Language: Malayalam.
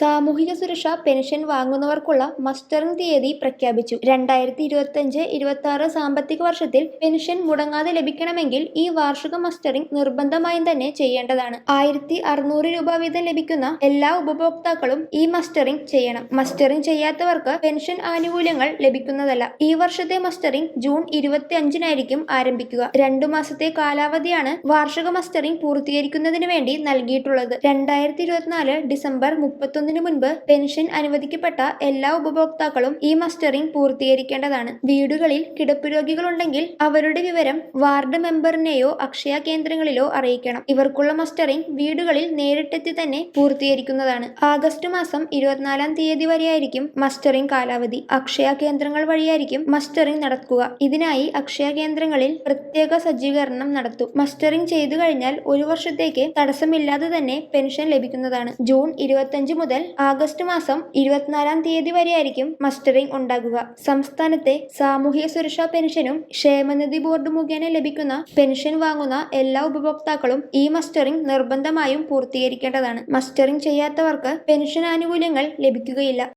സാമൂഹിക സുരക്ഷ പെൻഷൻ വാങ്ങുന്നവർക്കുള്ള മസ്റ്ററിംഗ് തീയതി പ്രഖ്യാപിച്ചു. രണ്ടായിരത്തി ഇരുപത്തഞ്ച് ഇരുപത്തി ആറ് സാമ്പത്തിക വർഷത്തിൽ പെൻഷൻ മുടങ്ങാതെ ലഭിക്കണമെങ്കിൽ ഈ വാർഷിക മസ്റ്ററിംഗ് നിർബന്ധമായും തന്നെ ചെയ്യേണ്ടതാണ്. ആയിരത്തി അറുന്നൂറ് രൂപ വീതം ലഭിക്കുന്ന എല്ലാ ഉപഭോക്താക്കളും ഈ മസ്റ്ററിംഗ് ചെയ്യണം. മസ്റ്ററിംഗ് ചെയ്യാത്തവർക്ക് പെൻഷൻ ആനുകൂല്യങ്ങൾ ലഭിക്കുന്നതല്ല. ഈ വർഷത്തെ മസ്റ്ററിംഗ് ജൂൺ ഇരുപത്തി അഞ്ചിനായിരിക്കും ആരംഭിക്കുക. രണ്ടു മാസത്തെ കാലാവധിയാണ് വാർഷിക മസ്റ്ററിംഗ് പൂർത്തീകരിക്കുന്നതിന് വേണ്ടി നൽകിയിട്ടുള്ളത്. രണ്ടായിരത്തി ഇരുപത്തിനാല് ഡിസംബർ മുപ്പത്തൊന്നിന് മുൻപ് പെൻഷൻ അനുവദിക്കപ്പെട്ട എല്ലാ ഉപഭോക്താക്കളും ഈ മസ്റ്ററിംഗ് പൂർത്തീകരിക്കേണ്ടതാണ്. വീടുകളിൽ കിടപ്പ് രോഗികളുണ്ടെങ്കിൽ അവരുടെ വിവരം വാർഡ് മെമ്പറിനെയോ അക്ഷയ കേന്ദ്രങ്ങളിലോ അറിയിക്കണം. ഇവർക്കുള്ള മസ്റ്ററിംഗ് വീടുകളിൽ നേരിട്ടെത്തി തന്നെ പൂർത്തീകരിക്കുന്നതാണ്. ആഗസ്റ്റ് മാസം ഇരുപത്തിനാലാം തീയതി വരെയായിരിക്കും മസ്റ്ററിംഗ് കാലാവധി. അക്ഷയ കേന്ദ്രങ്ങൾ വഴിയായിരിക്കും മസ്റ്ററിംഗ് നടക്കുക. ഇതിനായി അക്ഷയ കേന്ദ്രങ്ങളിൽ പ്രത്യേക സജ്ജീകരണം നടത്തും. മസ്റ്ററിംഗ് ചെയ്തു കഴിഞ്ഞാൽ ഒരു വർഷത്തേക്ക് തടസ്സമില്ലാതെ തന്നെ പെൻഷൻ ലഭിക്കുന്നതാണ്. ജൂൺ ഇരുപത്തഞ്ച് ആഗസ്റ്റ് മാസം ഇരുപത്തിനാലാം തീയതി വരെയായിരിക്കും മസ്റ്ററിംഗ് ഉണ്ടാകുക. സംസ്ഥാനത്തെ സാമൂഹിക സുരക്ഷാ പെൻഷനും ക്ഷേമനിധി ബോർഡ് മുഖേന ലഭിക്കുന്ന പെൻഷൻ വാങ്ങുന്ന എല്ലാ ഉപഭോക്താക്കളും ഈ മസ്റ്ററിംഗ് നിർബന്ധമായും പൂർത്തീകരിക്കേണ്ടതാണ്. മസ്റ്ററിംഗ് ചെയ്യാത്തവർക്ക് പെൻഷൻ ആനുകൂല്യങ്ങൾ ലഭിക്കുകയില്ല.